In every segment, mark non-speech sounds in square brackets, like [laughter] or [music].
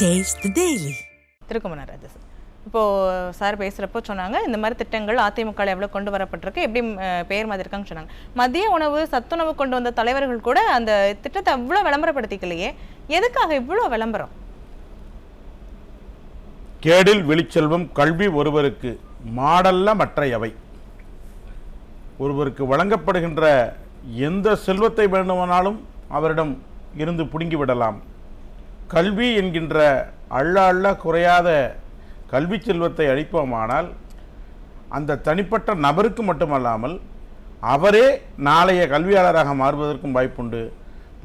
The Daily. திருக்குமணர் அது இப்போது sir பேசுகிறப்போ சொன்னாங்க இந்த மாதிரி திட்டங்கள் அதிமுக எவ்வளோ கொண்டு வரப்பட்டிருக்கு எப்படி பெயர் மாதிரிருக்காங்கன்னு சொன்னாங்க. மதிய உணவு சத்துணவு கொண்டு வந்த தலைவர்கள் கூட அந்த திட்டத்தை அவ்வளோ விளம்பரப்படுத்திக்கலையே எதுக்காக இவ்வளோ விளம்பரம்? கேடில் வெளிச்செல்வம் கல்வி ஒருவருக்கு மாடல்ல மற்றையவை ஒருவருக்கு வழங்கப்படுகின்ற எந்த செல்வத்தை வேண்டுமானாலும் அவரிடம் இருந்து பிடுங்கி விடலாம். கல்வி என்கின்ற அள்ள அள்ள குறையாத கல்வி செல்வத்தை அளிப்போமானால் அந்த தனிப்பட்ட நபருக்கு மட்டுமல்லாமல் அவரே நாளைய கல்வியாளராக மாறுவதற்கும் வாய்ப்புண்டு.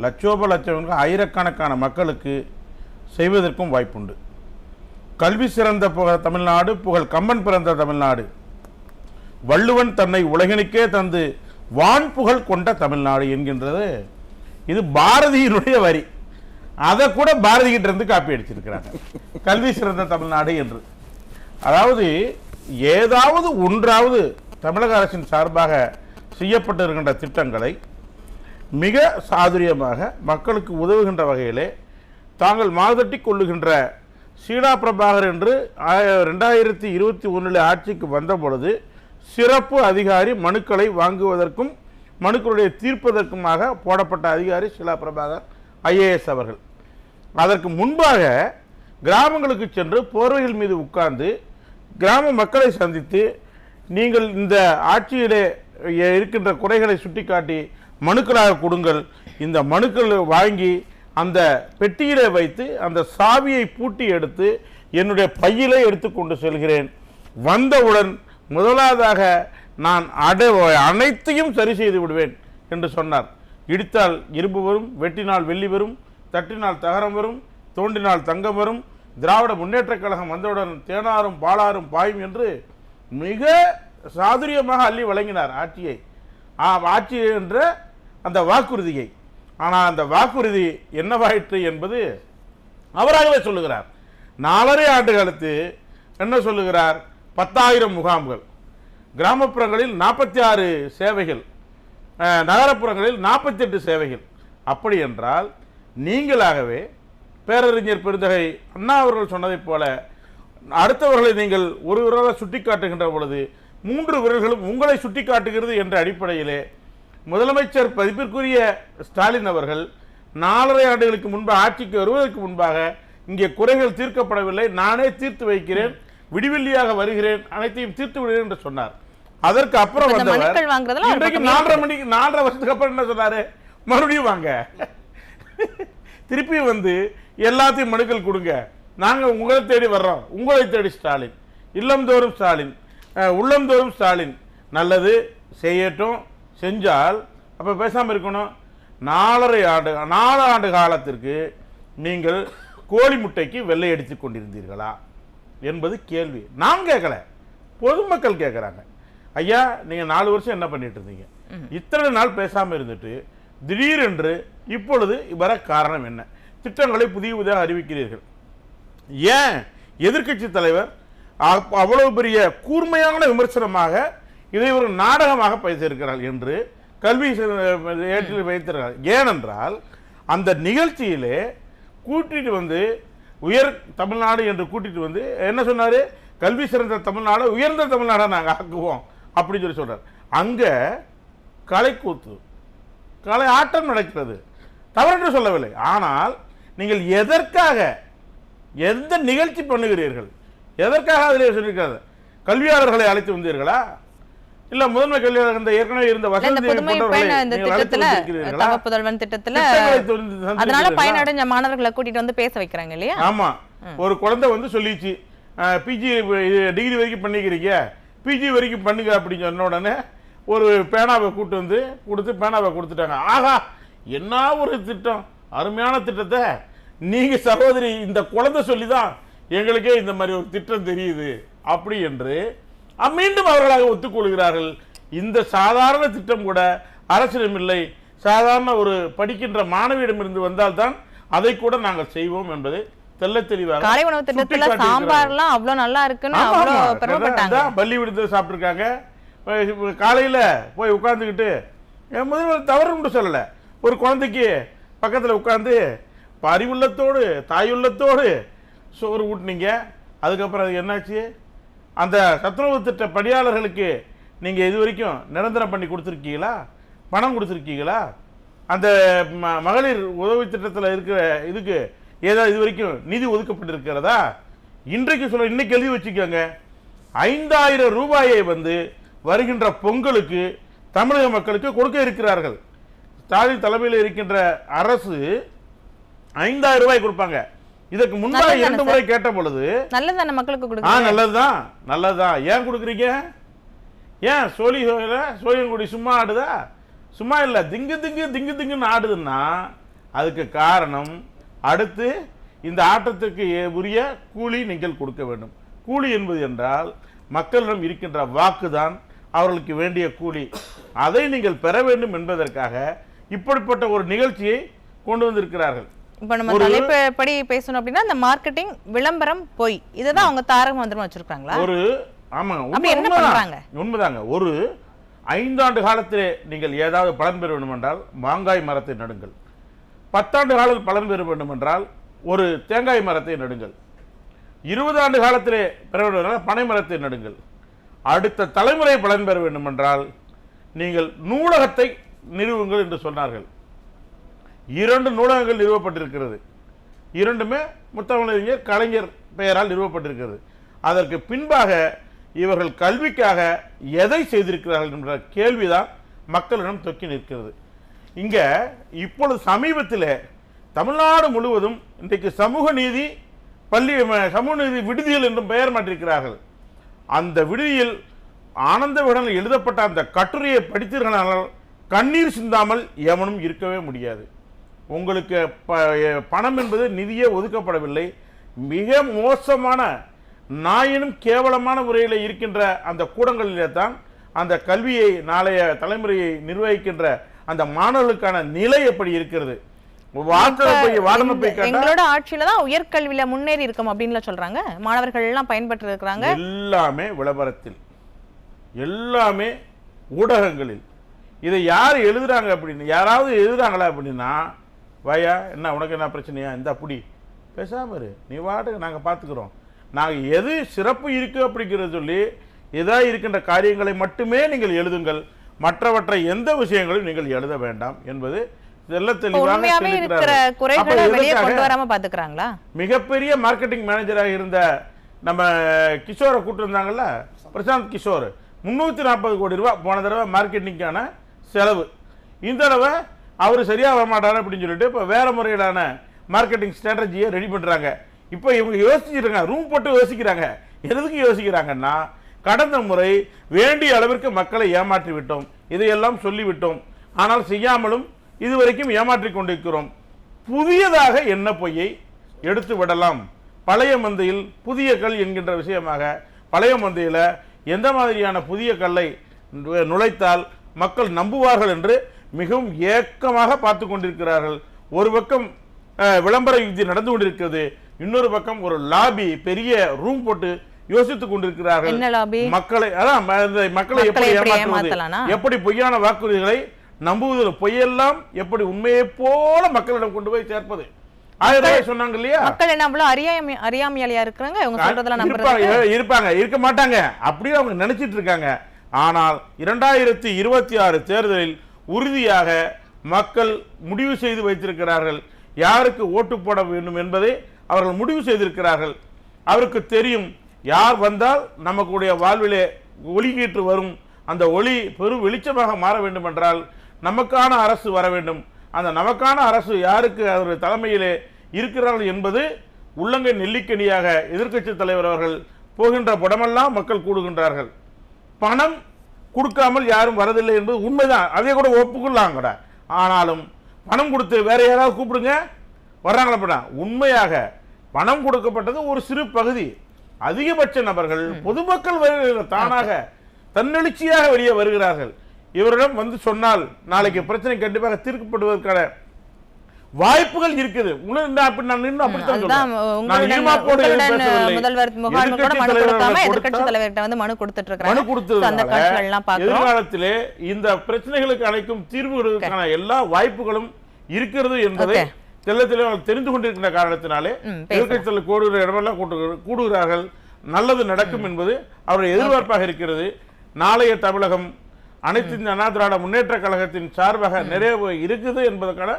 லட்சோப லட்சம் ஆயிரக்கணக்கான மக்களுக்கு செய்வதற்கும் வாய்ப்புண்டு. கல்வி சிறந்த புக தமிழ்நாடு புகழ் கம்பன் பிறந்த தமிழ்நாடு. வள்ளுவன் தன்னை உலகினுக்கே தந்து வான் புகழ் கொண்ட தமிழ்நாடு என்கின்றது. இது பாரதியினுடைய வரி. அதை கூட பாரதி கிட்ட இருந்து காப்பி அடிச்சிருக்கிறாங்க. கல்வி சிறந்த தமிழ்நாடு என்று. அதாவது ஏதாவது ஒன்றாவது தமிழக அரசின் சார்பாக செய்யப்பட்டிருக்கின்ற திட்டங்களை மிக சாதுரியமாக மக்களுக்கு உதவுகின்ற வகையிலே தாங்கள் மாதட்டி கொள்ளுகின்ற சீனா பிரபாகர் என்று ரெண்டாயிரத்தி இருபத்தி ஒன்றில் ஆட்சிக்கு வந்த பொழுது சிறப்பு அதிகாரி மனுக்களை வாங்குவதற்கும் மனுக்களுடைய தீர்ப்பதற்குமாக போடப்பட்ட அதிகாரி ஷீலா பிரபாகர் ஐஏஎஸ் அவர்கள். அதற்கு முன்பாக கிராமங்களுக்கு சென்று போர்வைகள் மீது உட்கார்ந்து கிராம மக்களை சந்தித்து நீங்கள் இந்த ஆட்சியிலே இருக்கின்ற குறைகளை சுட்டிக்காட்டி மனுக்களாக கொடுங்கள். இந்த மனுக்கள் வாங்கி அந்த பெட்டியிலே வைத்து அந்த சாவியை பூட்டி எடுத்து என்னுடைய பையிலே எடுத்துக்கொண்டு செல்கிறேன். வந்தவுடன் முதலாவதாக நான் அடை அனைத்தையும் சரி செய்து விடுவேன் என்று சொன்னார். இடித்தால் இரும்பு வரும் வெட்டினால் வெள்ளி வரும் தட்டினால் தகரம் வரும் தோண்டினால் தங்கம் வரும். திராவிட முன்னேற்றக் கழகம் வந்தவுடன் தேனாரும் பாலாரும் பாயும் என்று மிக சாதுரியமாக அள்ளி வழங்கினார் ஆட்சியை. ஆட்சி என்ற அந்த வாக்குறுதியை. ஆனால் அந்த வாக்குறுதி என்னவாயிற்று என்பது அவராகவே சொல்லுகிறார். நாலரை ஆண்டு என்ன சொல்லுகிறார்? பத்தாயிரம் முகாம்கள். கிராமப்புறங்களில் நாற்பத்தி ஆறு சேவைகள். நகரப்புறங்களில் நகரப்புறங்களில் நாற்பத்தெட்டு சேவைகள். அப்படி என்றால் நீங்களாகவே பேரறிஞர் பெருந்தகை அண்ணா அவர்கள் சொன்னதைப் போல அடுத்தவர்களை நீங்கள் ஒரு விரலாக சுட்டிக்காட்டுகின்ற பொழுது மூன்று விரல்களும் உங்களை சுட்டிக்காட்டுகிறது என்ற அடிப்படையிலே முதலமைச்சர் பதிப்பிற்குரிய ஸ்டாலின் அவர்கள் நாலரை ஆண்டுகளுக்கு முன்பு ஆட்சிக்கு வருவதற்கு முன்பாக இங்கே குறைகள் தீர்க்கப்படவில்லை நானே தீர்த்து வைக்கிறேன் விடிவெள்ளியாக வருகிறேன் அனைத்தையும் தீர்த்து விடுகிறேன் என்று சொன்னார். அதற்கு அப்புறம் வந்தவர் இன்றைக்கு நாலரை மணிக்கு நாலரை வருஷத்துக்கு அப்புறம் என்ன சொன்னாரு? மறுபடியும் வாங்க. [laughs] திருப்பி வந்து எல்லாத்தையும் மனுக்கள் கொடுங்க. நாங்க உங்களை தேடி வர்றோம். உங்களை தேடி ஸ்டாலின். இல்லந்தோறும் ஸ்டாலின். அஹ், உள்ளந்தோறும் ஸ்டாலின். நல்லது செய்யட்டும் செஞ்சால் அப்ப பேசாம இருக்கணும். நாலரை ஆண்டு நாலு ஆண்டு காலத்திற்கு நீங்கள் கோழி முட்டைக்கு வெள்ளை அடித்துக் கொண்டிருந்தீர்களா? என்பது கேள்வி. நான் கேட்கல பொதுமக்கள் கேட்குறாங்க ஐயா நீங்க நாலு வருஷம் என்ன பண்ணிட்டு இருந்தீங்க? இத்தனை நாள் பேசாம இருந்துட்டு திடீரென்று இப்பொழுது வர காரணம் என்ன? திட்டங்களை புதிய புதிதாக அறிவிக்கிறீர்கள். ஏன்? எதிர்க்கட்சி தலைவர் அவ்வளவு பெரிய கூர்மையான விமர்சனமாக இதை ஒரு நாடகமாக பேசியிருக்கிறார் என்று கல்வி ஏற்றில் வைத்திருக்கிறார். ஏனென்றால் அந்த நிகழ்ச்சியிலே கூட்டிட்டு வந்து உயர் தமிழ்நாடு என்று கூட்டிட்டு வந்து என்ன சொன்னார்? கல்வி சிறந்த தமிழ்நாடு? உயர்ந்த தமிழ்நாடை நாங்கள் ஆக்குவோம் அப்படின்னு சொல்லி சொல்கிறார் அங்கே கலைக்கூத்து கலை ஆட்டம் நடக்கிறது. தவறென்று சொல்லவில்லை. ஆனால் நீங்கள் எதற்காக எந்த நிகழ்ச்சி பண்ணுகிறீர்கள்? எதற்காக அதிலே சொல்லியிருக்காது கல்வியாளர்களை அழைத்து வந்தீர்களா? இல்ல முதன்மை கல்வியாளர் இந்த ஏற்கனவே இருந்த வசதி திட்டத்துல அதனால? பயனடைஞ்ச மாணவர்களை கூட்டிட்டு வந்து பேச வைக்கிறாங்க இல்லையா? ஆமா. ஒரு குழந்தை வந்து சொல்லிச்சு பிஜி டிகிரி வரைக்கும் பண்ணிக்கிறீங்க. பிஜி வரைக்கும் பண்ணுங்க அப்படின்னு சொன்ன உடனே ஒரு பேனாவை கூட்டு வந்து கொடுத்து பேனாவை கொடுத்துட்டாங்க. ஆஹா என்ன ஒரு திட்டம்? அருமையான திட்டத்தை. நீங்க சகோதரி இந்த குழந்தை சொல்லி தான் எங்களுக்கே இந்த மாதிரி ஒரு திட்டம் தெரியுது. அப்படி என்று மீண்டும் அவர்களாக ஒத்துக்கொள்கிறார்கள். இந்த சாதாரண திட்டம் கூட அரசிடம் இல்லை. சாதாரண ஒரு படிக்கின்ற மாணவியிடமிருந்து வந்தால்தான் அதை கூட நாங்கள் செய்வோம் என்பதை தெள்ளத் தெளிவாக காலை உணவு திட்டத்துல. சாம்பார்லாம் நல்லா இருக்குன்னு ஆமா. பெருமைப்பட்டாங்க. பள்ளி விடுத்து சாப்பிட்டுருக்காங்க. அஹ் காலையில் போய் உட்காந்துக்கிட்டு என் முதல்வர் தவறு சொல்லலை. ஒரு குழந்தைக்கு பக்கத்தில் உட்காந்து அறிவுள்ளத்தோடு தாயுள்ளத்தோடு சோறு ஊட்டினீங்க. அதுக்கப்புறம் அது என்னாச்சு? அந்த சத்துணவு திட்ட பணியாளர்களுக்கு நீங்கள் இது வரைக்கும் நிரந்தரம் பண்ணி கொடுத்துருக்கீங்களா? பணம் கொடுத்துருக்கீங்களா? அந்த ம- மகளிர் உதவி திட்டத்தில் இருக்கிற இதுக்கு ஏதாவது இது வரைக்கும் நிதி ஒதுக்கப்பட்டிருக்கிறதா? இன்றைக்கு சொல்ல இன்னைக்கு எழுதி வச்சுக்கோங்க. ஐந்தாயிரம் ரூபாயை வந்து வருகின்ற பொங்கலுக்கு தமிழக மக்களுக்கு கொடுக்க இருக்கிறார்கள். ஸ்டாலின் தலைமையில் இருக்கின்ற அரசு ஐந்தாயிரம் ரூபாய் கொடுப்பாங்க. இதற்கு நல்லதுதானே இரண்டு? முறை கேட்ட பொழுது நல்லது தானே மக்களுக்கு ஆ கொடுக்குறீங்க நல்லதுதான் நல்லதுதான். ஏன் கொடுக்குறீங்க? ஏன் சோழி சோழில சோழியங்குடி சும்மா ஆடுதா? சும்மா இல்லை திங்கு திங்கு திங்கு திங்குன்னு ஆடுதுன்னா அதுக்கு காரணம் அடுத்து இந்த ஆட்டத்திற்கு ஏ- உரிய கூலி நீங்கள் கொடுக்க வேண்டும். கூலி என்பது என்றால் மக்களிடம் இருக்கின்ற வாக்குதான் அவர்களுக்கு வேண்டிய கூலி. அதை நீங்கள் பெற வேண்டும் என்பதற்காக இப்படிப்பட்ட ஒரு நிகழ்ச்சியை கொண்டு வந்திருக்கிறார்கள். இப்போ நம்ம ஒரு- தலைப்பு படி பேசணும் அப்படின்னா இந்த மார்க்கெட்டிங் விளம்பரம் பொய். இதை தான் அவங்க தாரக மந்திரமா வச்சிருக்காங்களா ஒரு ஆமாங்க என்ன? உண்மைதாங்க. ஒரு ஐந்தாண்டு காலத்திலே நீங்கள் ஏதாவது பலன் பெற வேண்டும் என்றால் மாங்காய் மரத்தை நடுங்கள். பத்தாண்டு காலம் பலன் பெற வேண்டும் என்றால் ஒரு தேங்காய் மரத்தை நடுங்கள். இருபது ஆண்டு காலத்திலே பெற வேண்டும் என்றால் பனை மரத்தை நடுங்கள். அடுத்த தலைமுறை பலன் பெற வேண்டும் என்றால் நீங்கள் நூலகத்தை நிறுவுங்கள் என்று சொன்னார்கள். இரண்டு நூலகங்கள் நிறுவப்பட்டிருக்கிறது. இரண்டுமே முத்தமிழறிஞர் கலைஞர் பெயரால் நிறுவப்பட்டிருக்கிறது. அதற்கு பின்பாக இவர்கள் கல்விக்காக எதை செய்திருக்கிறார்கள் என்ற கேள்விதான் மக்களிடம் தொக்கி நிற்கிறது. இங்க இப்பொழுது சமீபத்தில் தமிழ்நாடு முழுவதும் இன்றைக்கு சமூக நீதி பள்ளி ம- சமூக நீதி விடுதிகள் என்றும் பெயர் மாற்றிருக்கிறார்கள் அந்த விடுதியில் ஆனந்த விகடனில் எழுதப்பட்ட அந்த கட்டுரையை படித்தீர்களானால் கண்ணீர் சிந்தாமல் எவனும் இருக்கவே முடியாது. உங்களுக்கு ப- பணம் என்பது நிதியே ஒதுக்கப்படவில்லை. மிக மோசமான நாயினும் கேவலமான முறையில் இருக்கின்ற அந்த கூடங்களிலே தான் அந்த கல்வியை நாளைய தலைமுறையை நிர்வகிக்கின்ற அந்த மாணவர்களுக்கான நிலை எப்படி இருக்கிறது? எங்களோட ஆட்சியில தான் உயர்கல்வியில முன்னேறி இருக்கோம் அப்படின்னு சொல்றாங்க. மாணவர்கள் எல்லாம் பயன்பெற்று இருக்கிறாங்க. எல்லாமே விளம்பரத்தில். எல்லாமே ஊடகங்களில். இதை யார் எழுதுறாங்க அப்படின்னு யாராவது எழுதுறாங்களா அப்படின்னா வாயா என்ன உனக்கு என்ன பிரச்சனையா? இந்த அப்படி பேசாம இரு. நீ வாட்டுக்கு நாங்கள் பார்த்துக்குறோம் நாங்கள் எது சிறப்பு இருக்கு அப்படிங்கிறத சொல்லி இதா இருக்கின்ற காரியங்களை மட்டுமே நீங்கள் எழுதுங்கள். மற்றவற்றை எந்த விஷயங்களும் நீங்கள் எழுத வேண்டாம் என்பது தெல்ல தெளிவாக உண்மையாவே இருக்கிற சொல்லியிருக்கிறார்கள். அப்ப குறைகளை வெளியே எதற்காக? கொண்டு வராம பாத்துக்கிறாங்களா? மிகப்பெரிய மார்க்கெட்டிங் மேனேஜராக இருந்த நம்ம கிஷோரை கூட்டு வந்தாங்கல்ல பிரசாந்த் கிஷோர். முந்நூற்றி நாற்பது கோடி ரூபாய் போன தடவை மார்க்கெட்டிங்கான செலவு. இந்த தடவை அவர் சரியா வர மாட்டாரு அப்படின்னு சொல்லிட்டு இப்போ வேற முறையிலான மார்க்கெட்டிங் ஸ்ட்ராட்டஜியை ரெடி பண்ணுறாங்க இப்போ இவங்க யோசிச்சிருக்காங்க ரூம் போட்டு யோசிக்கிறாங்க. எதுக்கு யோசிக்கிறாங்கன்னா கடந்த முறை வேண்டிய அளவிற்கு மக்களை ஏமாற்றி விட்டோம் இதையெல்லாம் சொல்லிவிட்டோம். ஆனால் செய்யாமலும் இதுவரைக்கும் ஏமாற்றிக் கொண்டிருக்கிறோம். புதியதாக என்ன பொய்யை எடுத்து விடலாம்? பழைய மந்தையில் புதிய கல் என்கின்ற விஷயமாக பழைய மந்தையில் எந்த மாதிரியான புதிய கல்லை நுழைத்தால் மக்கள் நம்புவார்கள் என்று மிகவும் ஏக்கமாக பார்த்து கொண்டிருக்கிறார்கள். ஒரு பக்கம் விளம்பர யுக்தி நடந்து கொண்டிருக்கிறது. இன்னொரு பக்கம் ஒரு லாபி பெரிய ரூம் போட்டு யோசித்துக் கொண்டிருக்கிறார்கள். மக்களை அதான் மக்களை எப்படி ஏமாற்றுவது? எப்படி பொய்யான வாக்குறுதிகளை நம்புவதில் பொய்யெல்லாம் எப்படி உண்மையைப் போல மக்களிடம் கொண்டு போய் சேர்ப்பது? ஆயிரம் ரூபாய் சொன்னாங்க இல்லையா? மக்கள் என்ன அவ்வளவு அறியாமை அறியாமையாளியா இருக்கிறாங்க இவங்க சொல்றதெல்லாம் இருப்பாங்க நம்புறது இ- இருப்பாங்க இருக்க மாட்டாங்க. அப்படியே அவங்க நினைச்சிட்டு இருக்காங்க. ஆனால் இரண்டாயிரத்தி இருபத்தி ஆறு தேர்தலில் உறுதியாக மக்கள் முடிவு செய்து வைத்திருக்கிறார்கள். யாருக்கு ஓட்டு போட வேண்டும் என்பதை அவர்கள் முடிவு செய்திருக்கிறார்கள். அவருக்கு தெரியும் யார் வந்தால் நமக்குடைய வாழ்விலே ஒளிகீற்று வரும். அந்த ஒளி பெரும் வெளிச்சமாக மாற வேண்டும் என்றால் நமக்கான அரசு வர வேண்டும். அந்த நமக்கான அரசு யாருக்கு? அவருடைய தலைமையிலே இருக்கிறார்கள் என்பது உள்ளங்கை நெல்லிக்கனியாக எதிர்க்கட்சி தலைவர் அவர்கள் போகின்ற படமெல்லாம் மக்கள் கூடுகின்றார்கள். பணம் கொடுக்காமல் யாரும் வரதில்லை என்பது உண்மைதான். அதை கூட ஒப்புக்கொள்ளலாம் கூட ஆனாலும் பணம் கொடுத்து வேற யாராவது கூப்பிடுங்க. வர்றாங்களா படம் உண்மையாக பணம் கொடுக்கப்பட்டது ஒரு சிறு பகுதி. அதிகபட்ச நபர்கள் பொதுமக்கள் வருகிறார்கள் தானாக தன்னெழுச்சியாக வெளியே வருகிறார்கள். இவரிடம் வந்து சொன்னால் நாளைக்கு பிரச்சனை கண்டிப்பாக தீர்க்கப்படுவதற்கான வாய்ப்புகள் இருக்குது உணர்ந்து நான் அப்படி நான் நின்னு அப்படித்தான் அதுதான் சொல்றேன். நான் உங்களுடன் இருமாப்போடு உங்களுடன் பேசவில்லை. முதல்வர் முகாம் கூட எதிர்க்கட்சி மனு தலைவர்கள் கொடுக்காம எதிர்க்கட்சி கொடுத்தா- தலைவர்கிட்ட வந்து மனு கொடுத்துட்டு மனு இருக்காங்க So, அந்த கொடுத்ததுனால காட்சிகள் எல்லாம் பாக்குறோம் எதிர்காலத்திலே இந்த பிரச்சனைகளுக்கு அனைக்கும் தீர்வுகளுக்கான எல்லா வாய்ப்புகளும் இருக்கிறது என்பதை. தெள்ள தெளிவாக தெரிந்து கொண்டிருக்கின்ற காரணத்தினாலே பேசலாம். எதிர்க்கட்சியில் கூடுகிற இடமெல்லாம் கூடுகிறார்கள் நல்லது நடக்கும் என்பது அவருடைய எதிர்பார்ப்பாக இருக்கிறது நாளைய தமிழகம் அனைத்து இந்திய அண்ணா திராவிட முன்னேற்ற கழகத்தின் சார்பாக நிறைவு இருக்குது என்பதற்கான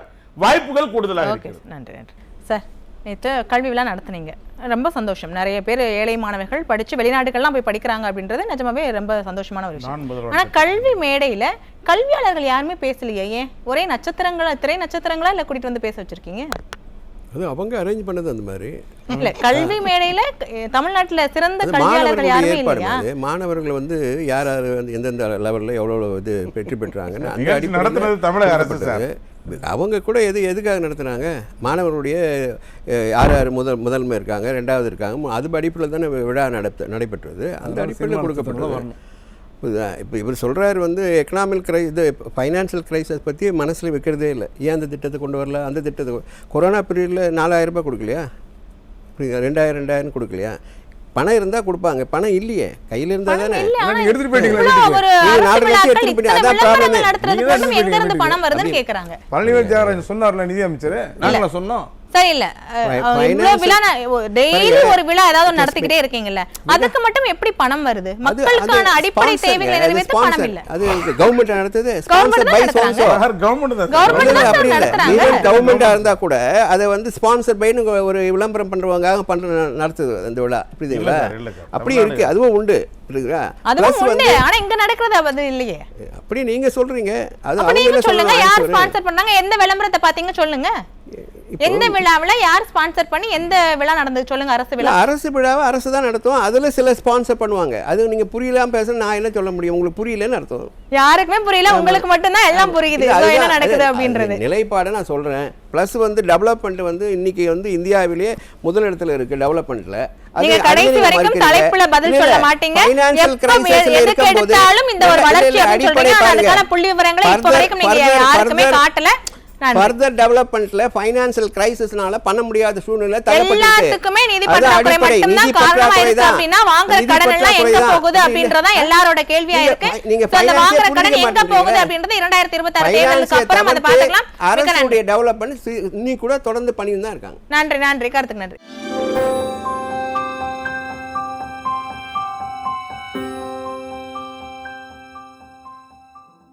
வாய்ப்புகள் கூடுதலாக நன்றி நன்றி. சார் நேற்று கல்வி விழா நடத்துனீங்க. ரொம்ப சந்தோஷம். நிறைய பேர் ஏழை மாணவர்கள் படிச்சு வெளிநாடுகள்லாம் போய் படிக்கிறாங்க அப்படின்றது நிஜமாவே ரொம்ப சந்தோஷமான ஒரு விஷயம். ஆனா கல்வி மேடையில கல்வியாளர்கள் யாருமே பேசலையே ஏன்? ஒரே நட்சத்திரங்களா திரை நட்சத்திரங்களா இல்ல கூட்டிட்டு வந்து பேச வச்சிருக்கீங்க? அது அவங்க அரேஞ்ச் பண்ணது அந்த மாதிரி. இல்ல கல்வி மேடையில தமிழ்நாட்டுல சிறந்த கல்வியாளர்கள் யாருமே ஏற்பாடு இல்லையா மாணவர்கள் வந்து யார் யார் வந்து எந்தெந்த லெவலில் எவ்வளோ இது பெற்று பெற்றாங்கன்னு அந்த அடிப்படையில் நடத்துனது தமிழக அரசு. அவங்க கூட எது எதுக்காக நடத்துனாங்க மாணவர்களுடைய அஹ், யார் யார் முதல் முதன்மை இருக்காங்க ரெண்டாவது இருக்காங்க அது அடிப்படையில் தானே விழா நடத்த நடைபெற்றது. அந்த அடிப்படையில் கொடுக்கப்பட்டது. புரியுதா? இப்போ இவர் சொல்றாரு வந்து எக்கனாமிக் கிரை இது ஃபைனான்சியல் கிரைசஸ் பற்றி மனசில் வைக்கிறதே இல்லை. ஏன் அந்த திட்டத்தை கொண்டு வரல? அந்த திட்டத்தை கொரோனா பீரியடில் நாலாயிரம் ரூபாய் கொடுக்கலையா? புரியுதா? ரெண்டாயிரம் ரெண்டாயிரம் கொடுக்கலையா? பணம் இருந்தால் கொடுப்பாங்க. பணம் இல்லையே. கையில் இருந்தால் தானே. எடுத்துட்டு போயிட்டீங்களா பணம் வருதுன்னு கேக்குறாங்க. பழனிவேல் தியாகராஜன் சொன்னார்ல நிதி அமைச்சர்? நாங்களா சொன்னோம். சரி இல்ல விழா டெய்லி. ஒரு விழா ஏதாவது நடத்திக்கிட்டே இருக்கீங்கல்ல அதுக்கு மட்டும் எப்படி பணம் வருது? மக்களுக்கான அடிப்படை sponsor தேவைகளை நிறைவேற்ற sponsor. பணம் இல்ல. அது கவர்மெண்ட் நடத்துது ஸ்பான்சர் பை யார் கவர்மெண்ட் தான் தான் அப்படி இல்லை. கவர்மெண்ட்டாக இருந்தால் கூட அதை வந்து ஸ்பான்சர் பைன்னு ஒரு விளம்பரம் பண்ணுறவங்க பண்ணுற நடத்துது அந்த விழா. புரியுதுங்களா. அப்படி இருக்கு. அதுவும் உண்டு. அதுவும் வந்து ஆனா இங்க நடக்கிறது அது இல்லையே. அப்படி நீங்க சொல்றீங்க. அது அவங்களே சொல்லுங்க. யார். ஸ்பான்சர் பண்ணாங்க? எந்த விளம்பரத்தை பாத்தீங்க சொல்லுங்க. எந்த விழாவுல யார் ஸ்பான்சர் பண்ணி எந்த விழா நடந்தது? சொல்லுங்க அரசு விழா. அரசு விழாவை அரசு தான் நடத்தும். அதுல சில ஸ்பான்சர் பண்ணுவாங்க. அது நீங்க புரியலாம பேச நான் என்ன சொல்ல முடியும்? உங்களுக்கு புரியலன்னு அர்த்தம். யாருக்குமே புரியல. உங்களுக்கு மட்டும்தான் எல்லாம் புரியுது. என்ன நடக்குது அப்படின்றது. நிலைப்பாடை நான் சொல்றேன். ப்ளஸ் வந்து டெவலப்மெண்ட் வந்து இன்னைக்கு வந்து இந்தியாவிலேயே முதலிடத்துல இருக்கு டெவலப்மெண்ட்ல நீங்க கடைசி வரைக்கும் தலைப்புல பதில் சொல்ல மாட்டீங்க. எதுக்கு எடுத்தாலும் இந்த ஒரு வளர்ச்சி அப்படின்னு சொல்றீங்க. ஆனா அதுக்கான புள்ளி விவரங்களை இப்ப வரைக்கும் நீங்க யாருக்குமே காட்டல. நன்றி. ஃபர்தர் டெவலப்மெண்ட்ல ஃபைனான்சியல் கிரைசிஸ்னால பண்ண முடியாத சூழ்நிலை. எல்லாத்துக்குமே நிதி பற்றாக்குறை. மட்டும்தான் காரணமா இருக்கு. அப்படின்னா வாங்குற கடன் எல்லாம் எங்க. போகுது அப்படின்றதா. எல்லாரோட கேள்வியா இருக்கு நீங்க வாங்குற கடன் எங்க. போகுது அப்படின்றது இரண்டாயிரத்தி இருபத்தி ஆறு தேர்தலுக்கு அப்புறம் அதை பாத்துக்கலாம் அரசுடைய டெவலப்மெண்ட் இன்னி கூட தொடர்ந்து பண்ணிட்டு தான் இருக்காங்க நன்றி நன்றி கருத்துக்கு நன்றி